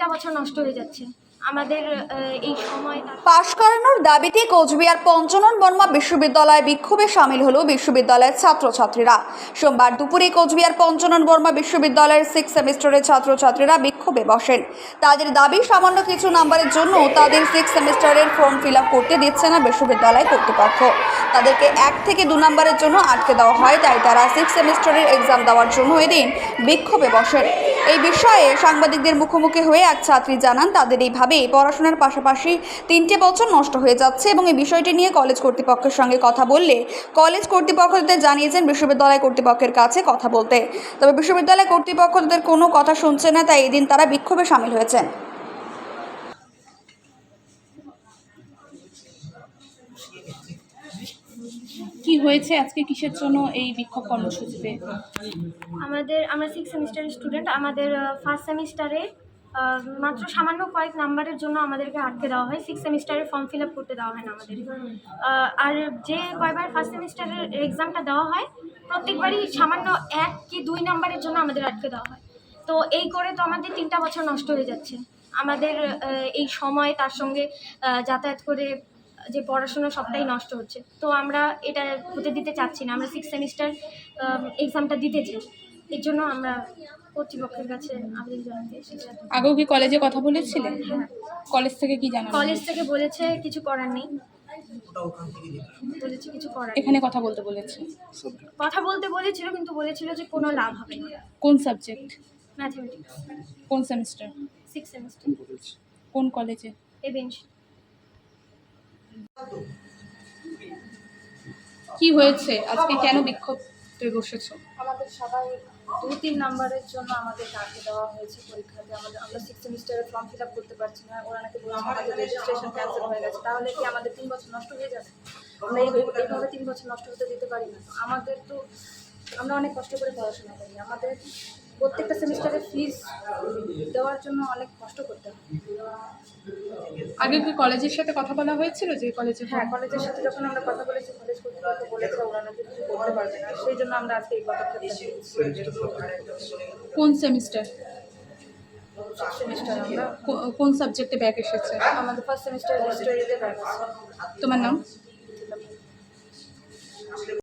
তিনটা বছর নষ্ট হয়ে যাচ্ছে। আমাদের এই সময় পাশ করানোর দাবিতে কোচবিহার পঞ্চনন বর্মা বিশ্ববিদ্যালয়ে বিক্ষোভে সামিল হলো বিশ্ববিদ্যালয়ের ছাত্রছাত্রীরা। সোমবার দুপুরে কোচবিহার পঞ্চনন বর্মা বিশ্ববিদ্যালয়ের সিক্স সেমিস্টারের ছাত্রছাত্রীরা বিক্ষোভে বসেন। তাদের দাবি, সামান্য কিছু নাম্বারের জন্য তাদের সিক্স সেমিস্টারের ফর্ম ফিল করতে দিচ্ছে না বিশ্ববিদ্যালয় কর্তৃপক্ষ। তাদেরকে এক থেকে দু নম্বরের জন্য আটকে দেওয়া হয়, তাই তারা সিক্স সেমিস্টারের এক্সাম দেওয়ার জন্য এদিন বিক্ষোভে বসেন। এই বিষয়ে সাংবাদিকদের মুখোমুখি হয়ে এক ছাত্রী জানান, তাদের এইভাবে পড়াশোনার পাশাপাশি তিনটে বছর নষ্ট হয়ে যাচ্ছে এবং এই বিষয়টি নিয়ে কলেজ কর্তৃপক্ষের সঙ্গে কথা বললে কলেজ কর্তৃপক্ষ তাদের জানিয়েছেন বিশ্ববিদ্যালয় কর্তৃপক্ষের কাছে কথা বলতে। তবে বিশ্ববিদ্যালয় কর্তৃপক্ষ তাদের কোনো কথা শুনছে না, তাই এদিন তারা বিক্ষোভে সামিল হয়েছেন। হয়েছে আজকে কিসের জন্য এই বিক্ষোভ কর্মসূচিতে? আমাদের, আমরা সিক্স সেমিস্টারের স্টুডেন্ট আমাদের ফার্স্ট সেমিস্টারে মাত্র সামান্য কয়েক নাম্বারের জন্য আমাদেরকে আটকে দেওয়া হয়। সিক্স সেমিস্টারের ফর্ম ফিল আপ করতে দেওয়া হয় না আমাদের। আর যে কয়বার ফার্স্ট সেমিস্টারের এক্সামটা দেওয়া হয়, প্রত্যেকবারই সামান্য এক কি দুই নাম্বারের জন্য আমাদের আটকে দেওয়া হয়। তো এই করে তো আমাদের তিনটা বছর নষ্ট হয়ে যাচ্ছে। আমাদের এই সময় তার সঙ্গে যাতায়াত করে যে পড়াশোনা সবটাই নষ্ট হচ্ছে। তো আমরা এটা হতে দিতে চাচ্ছি না। আমরা সিক্স সেমিস্টার এক্সামটা দিতে চাই এর জন্য আমরা কর্তৃপক্ষের কাছে আবেদন জানাতে আগেও কি কলেজে কথা বলেছিলেন কলেজ থেকে কি জানানো কলেজ থেকে বলেছে কিছু করার নেই। বলেছে কিছু করার এখানে কথা বলতে বলেছে। কথা বলতে বলেছিল কিন্তু বলেছিল যে কোনো লাভ হবে না। কোন সাবজেক্ট ম্যাথমেটিক্স কোন সেমিস্টার সিক্স সেমিস্টার কোন কলেজে এ? কি হয়েছে? আজকে কেন বিক্ষোভে বসেছো? আমাদের সবাই দু তিন নাম্বারের জন্য আমাদের আটকে দেওয়া হয়েছে পরীক্ষাতে আমাদের আমরা সিক্স সেমিস্টারের ফর্ম ফিল আপ করতে পারছি না। ওরা নাকি বলছে আমাদের রেজিস্ট্রেশন ক্যান্সেল হয়ে গেছে। তাহলে কি আমাদের তিন বছর নষ্ট হয়ে যাবে? আমরা এইভাবে তিন বছর নষ্ট হতে দিতে পারি না। আমাদের তো আমরা অনেক কষ্ট করে পড়াশোনা করি। আমাদের প্রত্যেকটা সেমিস্টারের ফিস দেওয়ার জন্য অনেক কষ্ট করতে হয়। আগে কি কলেজের সাথে কথা বলা হয়েছিল যে কলেজে হ্যাঁ কলেজের সাথে যখন আমরা কথা বলেছি কলেজ কর্তৃপক্ষ বলেছে ওরা নাকি কিছু করতে পারবে না। সেই জন্য আমরা আজকে এই পদক্ষেপটা কোন সেমিস্টার? সেমিস্টার আমরা। কোন সাবজেক্টে ব্যাক এসেছে? আমাদের ফার্স্ট সেমিস্টার হিস্টোরিতে ব্যাক তোমার নাম?